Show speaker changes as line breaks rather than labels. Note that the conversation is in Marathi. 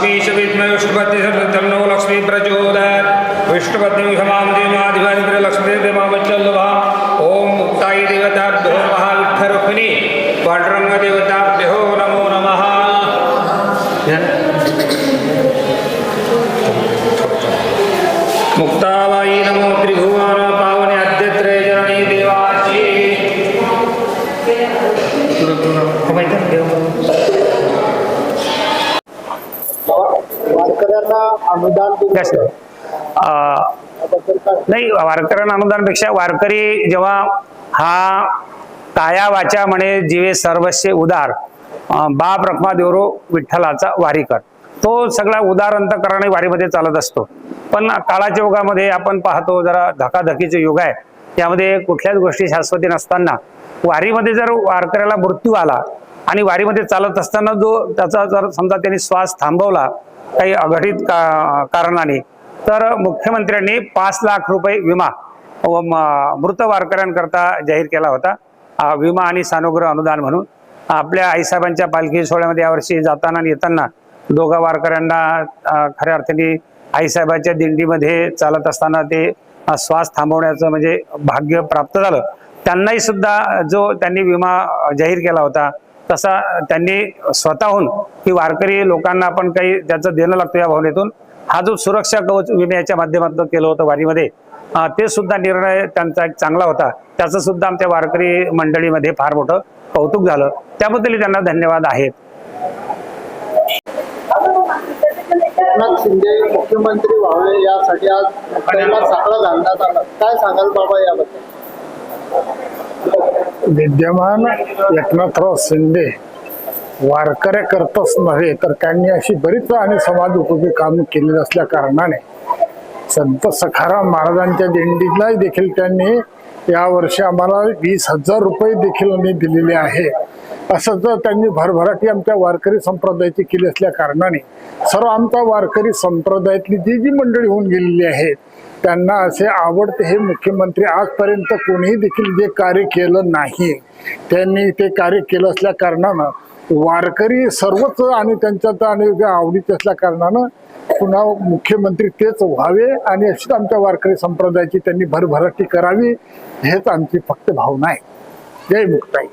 महालक्ष्मी च विद्महे विष्णुपत्नी तन्नो लक्ष्मी प्रचोदयात्। विष्णुपत्नी क्षमां देवाधिपति लक्ष्मी ॐ मुक्ताय देवताभ्यो नमः विठ्ठरुक्मिणी पाण्डुरङ्गदेवताभ्यो नमो नमः। मुक्ताबाई नमो त्रिभुवन
नाही वारकऱ्यांना अनुदानपेक्षा वारकरी जेव्हा हा काया वाचा म्हणे जीवे सर्वस्व उदार बाप रखमा देवरो विठ्ठलाचा वारीकर. तो सगळा उदार अंतकरणे वारीमध्ये चालत असतो. पण काळाच्या युगामध्ये आपण पाहतो जरा धकाधकीचे युग आहे. त्यामध्ये कुठल्याच गोष्टी शाश्वती नसताना वारीमध्ये जर वारकऱ्याला मृत्यू आला आणि वारीमध्ये चालत असताना जो त्याचा जर समजा त्यांनी श्वास थांबवला काही अघटित का कारणाने. तर मुख्यमंत्र्यांनी पाच लाख रुपये विमा व मृत वारकऱ्यांकरता जाहीर केला होता. विमा आणि सानुग्रह अनुदान म्हणून. आपल्या आईसाहेबांच्या पालखी सोहळ्यामध्ये यावर्षी जाताना आणि येताना दोघा वारकऱ्यांना खऱ्या अर्थाने आईसाहेबांच्या दिंडीमध्ये चालत असताना ते श्वास थांबवण्याचं म्हणजे भाग्य प्राप्त झालं. त्यांनाही सुद्धा जो त्यांनी विमा जाहीर केला होता तसा त्यांनी स्वतःहून की वारकरी लोकांना आपण काही त्याचं देणं लागतं या भावनेतून हा जो सुरक्षा कवच विम्याच्या माध्यमातून केलं होतं वारीमध्ये ते सुद्धा निर्णय त्यांचा एक चांगला होता. त्याचं सुद्धा आमच्या वारकरी मंडळीमध्ये फार मोठं कौतुक झालं. त्याबद्दल त्यांना धन्यवाद आहेत.
शिंदे मुख्यमंत्री व्हावे यासाठी आज काय सांगाल बाबा याबद्दल?
विद्यमान एकनाथराव शिंदे वारकऱ्याकरताच नव्हे तर त्यांनी अशी बरीच आणि समाज उपयोगी कामं केलेली असल्या कारणाने संत सखाराम महाराजांच्या दिंडीला देखील त्यांनी यावर्षी आम्हाला वीस हजार रुपये देखील आम्ही दिलेले आहे. असं जर त्यांनी भरभराटी आमच्या वारकरी संप्रदायाची केली असल्या कारणाने सर्व आमच्या वारकरी संप्रदायातली जी जी मंडळी होऊन गेलेली आहेत त्यांना असे आवडते हे मुख्यमंत्री आजपर्यंत कोणीही देखील जे कार्य केलं नाही. त्यांनी ते कार्य केलं असल्या कारणानं वारकरी सर्वच आणि त्यांच्यात आणि आवडीचे असल्या कारणानं पुन्हा मुख्यमंत्री तेच व्हावे आणि अशीच आमच्या वारकरी संप्रदायाची त्यांनी भरभराटी करावी हेच आमची फक्त भावना आहे. जय मुक्ताई.